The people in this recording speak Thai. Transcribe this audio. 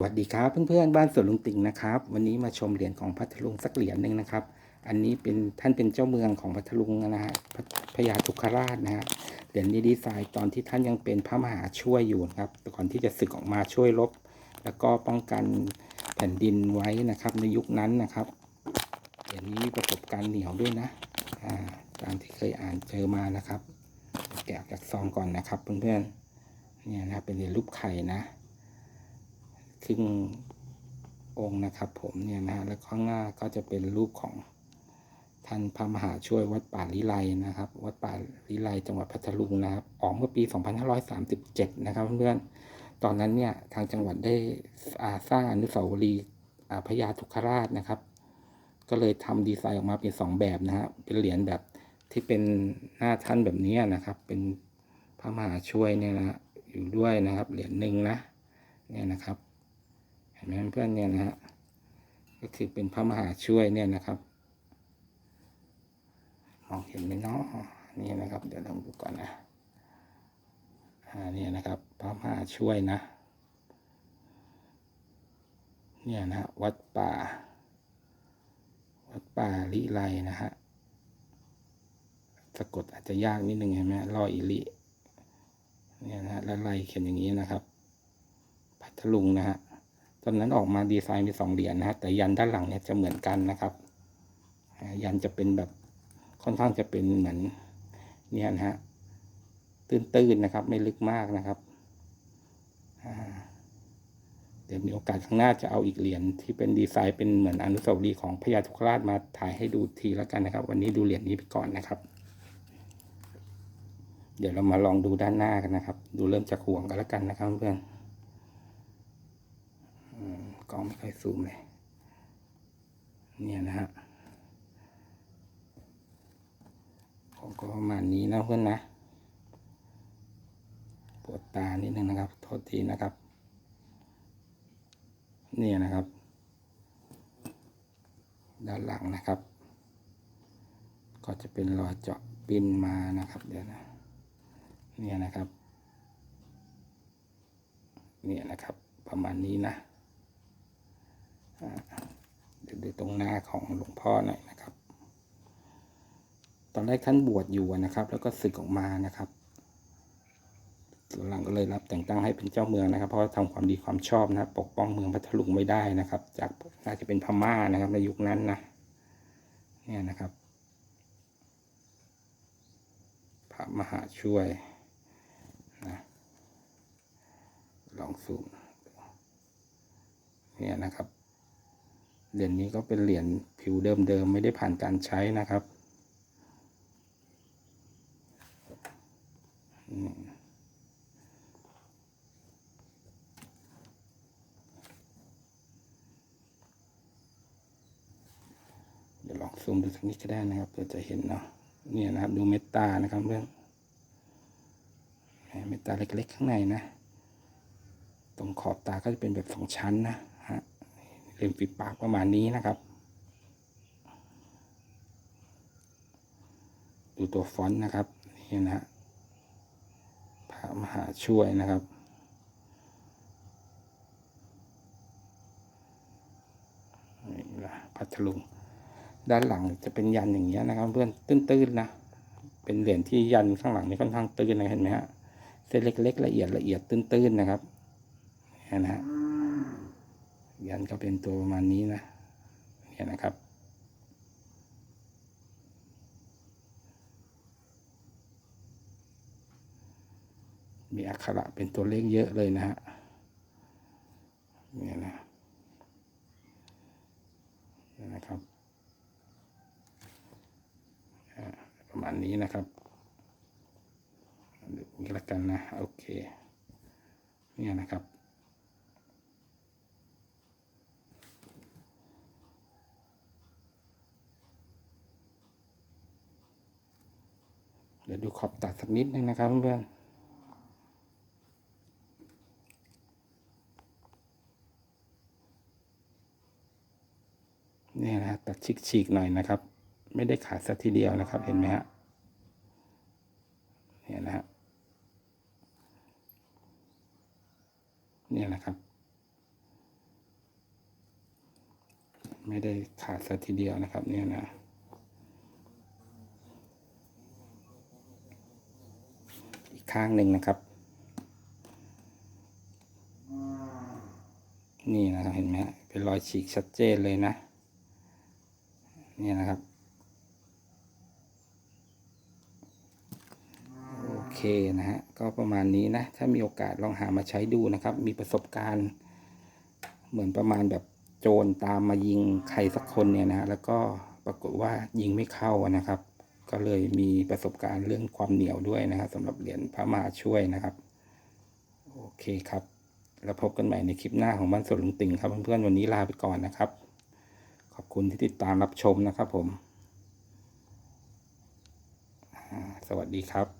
สวัสดีครับเพื่อนๆบ้านสวนลุงติ่งนะครับวันนี้มาชมเหรียญของพัทลุงสักเหรียญหนึ่งนะครับ อันนี้เป็นท่านเป็นเจ้าเมืองของพัทลุงนะฮะพพญาทุกขราชนะฮะเหรียญนี้ดีไซน์ตอนที่ท่านยังเป็นพระมหาช่วยอยู่ครับก่อนที่จะศึกออกมาช่วยรบแล้วก็ป้องกันแผ่นดินไว้นะครับ ในยุคนั้นนะครับเหรียญนี้มีประสบการณ์เหนียวด้วยนะาตามที่เคยอ่านเจอมานะครับ แกะจากซองก่อนนะครับเพื่อนๆเนี่ยนะเป็นเหรียญรูปไข่นะ ครึ่งองค์นะครับ ผมเนี่ยนะฮะแล้วข้างหน้าก็จะเป็นรูปของท่านพระมหาช่วยวัดป่าลิไลนะครับ วัดป่าลิไลจังหวัดพัทลุงนะครับ ออกเมื่อปี 2537 นะครับเพื่อนตอนนั้นเนี่ยทางจังหวัดได้อาสร้างอนุสาวรีย์อ่าพญาทุกขราชนะครับ ก็เลยทำดีไซน์ออกมาเป็นสองแบบนะฮะเป็นเหรียญแบบที่เป็นหน้าท่านแบบนี้นะครับ เป็นพระมหาช่วยเนี่ยนะอยู่ด้วยนะครับ เหรียญหนึ่งนะเนี่ยนะครับ เห็นไหมเพื่อนเนี่ยนะฮะก็คือเป็นพระมหาช่วยเนี่ยนะครับมองเห็นไหมเนาะนี่นะครับ เดี๋ยวลองดูก่อนนะอ่าเนี่ยนะครับพระมหาช่วยนะ เนี่ยนะวัดป่า วัดป่าลิไลนะฮะสะกดอาจจะยากนิดนึงเห็นไหมรออิลิเนี่ยนะฮะแล้วไลเขียนอย่างนี้นะครับ พัทลุงนะฮะ ตอนนั้นออกมาดีไซน์มีสองเหรียญนะฮะแต่ยันด้านหลังเนี่ยจะเหมือนกันนะครับ ยันจะเป็นแบบค่อนข้างจะเป็นเหมือนเนี่ยนะฮะตื้นๆนะครับ ไม่ลึกมากนะครับเดี๋ยวมีโอกาสข้างหน้าจะเอาอีกเหรียญที่เป็นดีไซน์เป็นเหมือนอนุสาวรีย์ของพญาทุกราชมาถ่ายให้ดูทีแล้วกันนะครับ วันนี้ดูเหรียญนี้ไปก่อนนะครับ เดี๋ยวเรามาลองดูด้านหน้ากันนะครับ ดูเริ่มจากห่วงกันแล้วกันนะครับเพื่อน กล้องไม่ค่อยซูมเลย เนี่ยนะฮะผมก็ประมาณนี้นะเพื่อนนะ ปวดตานิดนึงนะครับ โทษทีนะครับ เนี่ยนะครับ ด้านหลังนะครับ ก็จะเป็นรอยเจาะปิ้นมานะครับ เดี๋ยวนะ เนี่ยนะครับ เนี่ยนะครับ ประมาณนี้นะ ดี๋ยวดูตรงหน้าของหลวงพ่อหน่อยนะครับ ตอนแรกท่านบวชอยู่นะครับ แล้วก็ศึกออกมานะครับส่วนหลังก็เลยรับแต่งตั้งให้เป็นเจ้าเมืองนะครับ เพราะว่าทำความดีความชอบนะปกป้องเมืองพัทลุงไม่ได้นะครับ จากน่าจะเป็นพม่านะครับ ในยุคนั้นนะเนี่ยนะครับพระมหาช่วยนะลองซูมเนี่ยนะครับ เหรียญนี้ก็เป็นเหรียญผิวเดิมๆไม่ได้ผ่านการใช้นะครับ เดี๋ยวลองซูมดูสักนิดก็ได้นะครับเพื่อจะเห็นเนาะเนี่ยนะครับดูเมตตานะครับเพื่อนเมตตาเล็กๆข้างในนะ ตรงขอบตาก็จะเป็นแบบสองชั้นนะ ฮะเล็มฝีปากประมาณนี้นะครับ ดูตัวฟอนต์นะครับนี่นะฮะพระมหาช่วยนะครับนี่ละพัทลุงด้านหลังจะเป็นยันอย่างเงี้ยนะครับ เพื่อนตื้นๆนะเป็นเหรียญที่ยันข้างหลังนี่ค่อนข้างตื้นนะเห็นไหมฮะเส้นเล็กๆละเอียดละเอียดตื้นๆนะครับนี่นะฮะ ยันก็เป็นตัวประมาณนี้นะเนี่ยนะครับ มีอักขระเป็นตัวเลขเยอะเลยนะฮะเนี่ยนะนะครับประมาณนี้นะครับดูนี้ละกันนะ โอเค เนี่ยนะครับ เดี๋ยวดูขอบตัดสักนิดนึงนะครับเพื่อนนี่นะตัดฉีกๆหน่อยนะครับ ไม่ได้ขาดสักทีเดียวนะครับ เห็นไหมฮะเนี่ยนะฮะเนี่ยนะครับ ไม่ได้ขาดซะทีเดียวนะครับ เนี่ยนะ อีก ข้างหนึ่งนะครับ นี่นะครับเห็นไหมเป็นรอยฉีกชัดเจนเลยนะ นี่นะครับโอเคนะฮะก็ประมาณนี้นะ ถ้ามีโอกาสลองหามาใช้ดูนะครับ มีประสบการณ์ เหมือนประมาณแบบโจรตามมายิงใครสักคนเนี่ยนะฮะแล้วก็ปรากฏว่ายิงไม่เข้านะครับ ก็เลยมีประสบการณ์เรื่องความเหนียวด้วยนะครับสำหรับเหรียญพระมาช่วยนะครับ โอเคครับ แล้วพบกันใหม่ในคลิปหน้าของบ้านสวนลุงติงครับเพื่อนๆวันนี้ลาไปก่อนนะครับ ขอบคุณที่ติดตามรับชมนะครับผม สวัสดีครับ